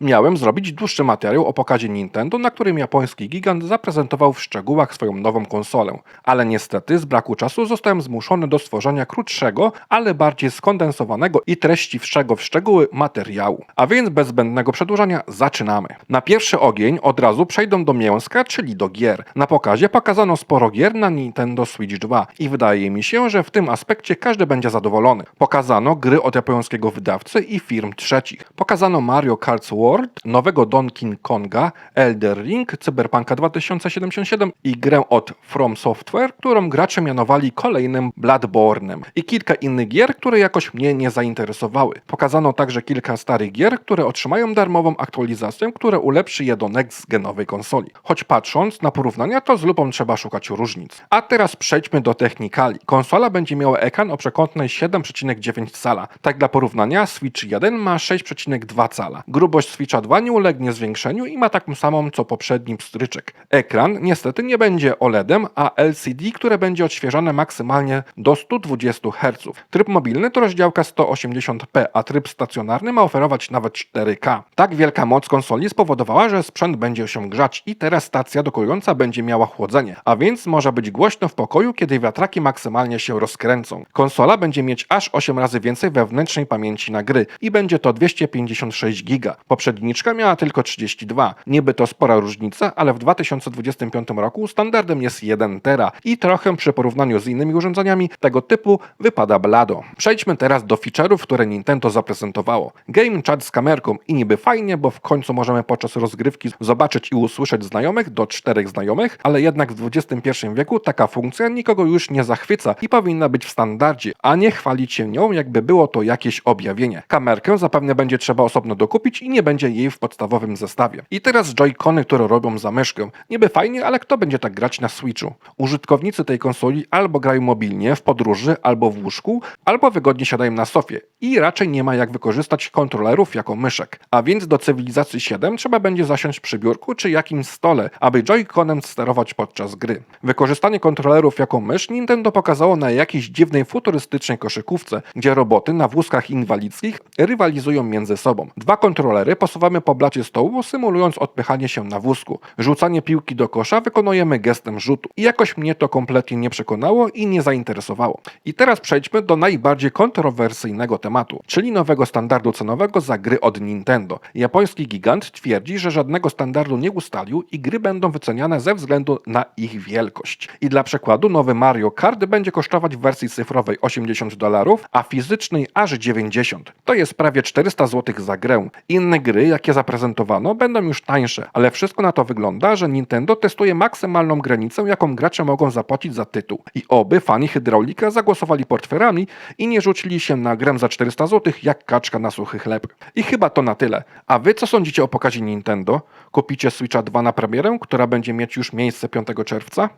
Miałem zrobić dłuższy materiał o pokazie Nintendo, na którym japoński gigant zaprezentował w szczegółach swoją nową konsolę, ale niestety z braku czasu zostałem zmuszony do stworzenia krótszego, ale bardziej skondensowanego i treściwszego w szczegóły materiału. A więc bez zbędnego przedłużania zaczynamy. Na pierwszy ogień od razu przejdą do mięska, czyli do gier. Na pokazie pokazano sporo gier na Nintendo Switch 2 i wydaje mi się, że w tym aspekcie każdy będzie zadowolony. Pokazano gry od japońskiego wydawcy i firm trzecich. Pokazano Mario Kart World, nowego Donkey Konga, Elder Ring, Cyberpunka 2077 i grę od From Software, którą gracze mianowali kolejnym Bloodborne'em i kilka innych gier, które jakoś mnie nie zainteresowały. Pokazano także kilka starych gier, które otrzymają darmową aktualizację, która ulepszy je do next-genowej konsoli. Choć patrząc na porównania, to z lupą trzeba szukać różnic. A teraz przejdźmy do technikali. Konsola będzie miała ekran o przekątnej 7,9 cala. Tak dla porównania, Switch 1 ma 6,2 cala. Grubość 2 nie ulegnie zwiększeniu i ma taką samą co poprzedni pstryczek. Ekran niestety nie będzie OLEDem, a LCD, które będzie odświeżane maksymalnie do 120 Hz. Tryb mobilny to rozdziałka 180p, a tryb stacjonarny ma oferować nawet 4K. Tak wielka moc konsoli spowodowała, że sprzęt będzie się grzać i teraz stacja dokująca będzie miała chłodzenie, a więc może być głośno w pokoju, kiedy wiatraki maksymalnie się rozkręcą. Konsola będzie mieć aż 8 razy więcej wewnętrznej pamięci na gry i będzie to 256 GB. Poprzedniczka miała tylko 32. Niby to spora różnica, ale w 2025 roku standardem jest 1 tera i trochę przy porównaniu z innymi urządzeniami tego typu wypada blado. Przejdźmy teraz do feature'ów, które Nintendo zaprezentowało. Game chat z kamerką i niby fajnie, bo w końcu możemy podczas rozgrywki zobaczyć i usłyszeć znajomych do czterech znajomych, ale jednak w XXI wieku taka funkcja nikogo już nie zachwyca i powinna być w standardzie, a nie chwalić się nią, jakby było to jakieś objawienie. Kamerkę zapewne będzie trzeba osobno dokupić i nie będzie jej w podstawowym zestawie. I teraz Joy-Cony, które robią za myszkę. Niby fajnie, ale kto będzie tak grać na Switchu? Użytkownicy tej konsoli albo grają mobilnie, w podróży, albo w łóżku, albo wygodnie siadają na sofie i raczej nie ma jak wykorzystać kontrolerów jako myszek. A więc do cywilizacji 7 trzeba będzie zasiąść przy biurku czy jakimś stole, aby Joy-Conem sterować podczas gry. Wykorzystanie kontrolerów jako mysz Nintendo pokazało na jakiejś dziwnej futurystycznej koszykówce, gdzie roboty na wózkach inwalidzkich rywalizują między sobą. Dwa kontrolery posuwamy po blacie stołu, symulując odpychanie się na wózku. Rzucanie piłki do kosza wykonujemy gestem rzutu. I jakoś mnie to kompletnie nie przekonało i nie zainteresowało. I teraz przejdźmy do najbardziej kontrowersyjnego tematu, czyli nowego standardu cenowego za gry od Nintendo. Japoński gigant twierdzi, że żadnego standardu nie ustalił i gry będą wyceniane ze względu na ich wielkość. I dla przykładu nowy Mario Kart będzie kosztować w wersji cyfrowej 80 dolarów, a fizycznej aż 90. To jest prawie 400 zł za grę. Inne gry, jakie zaprezentowano, będą już tańsze, ale wszystko na to wygląda, że Nintendo testuje maksymalną granicę, jaką gracze mogą zapłacić za tytuł. I oby fani hydraulika zagłosowali portfelami i nie rzucili się na grę za 400 zł jak kaczka na suchy chleb. I chyba to na tyle. A wy co sądzicie o pokazie Nintendo? Kupicie Switcha 2 na premierę, która będzie mieć już miejsce 5 czerwca?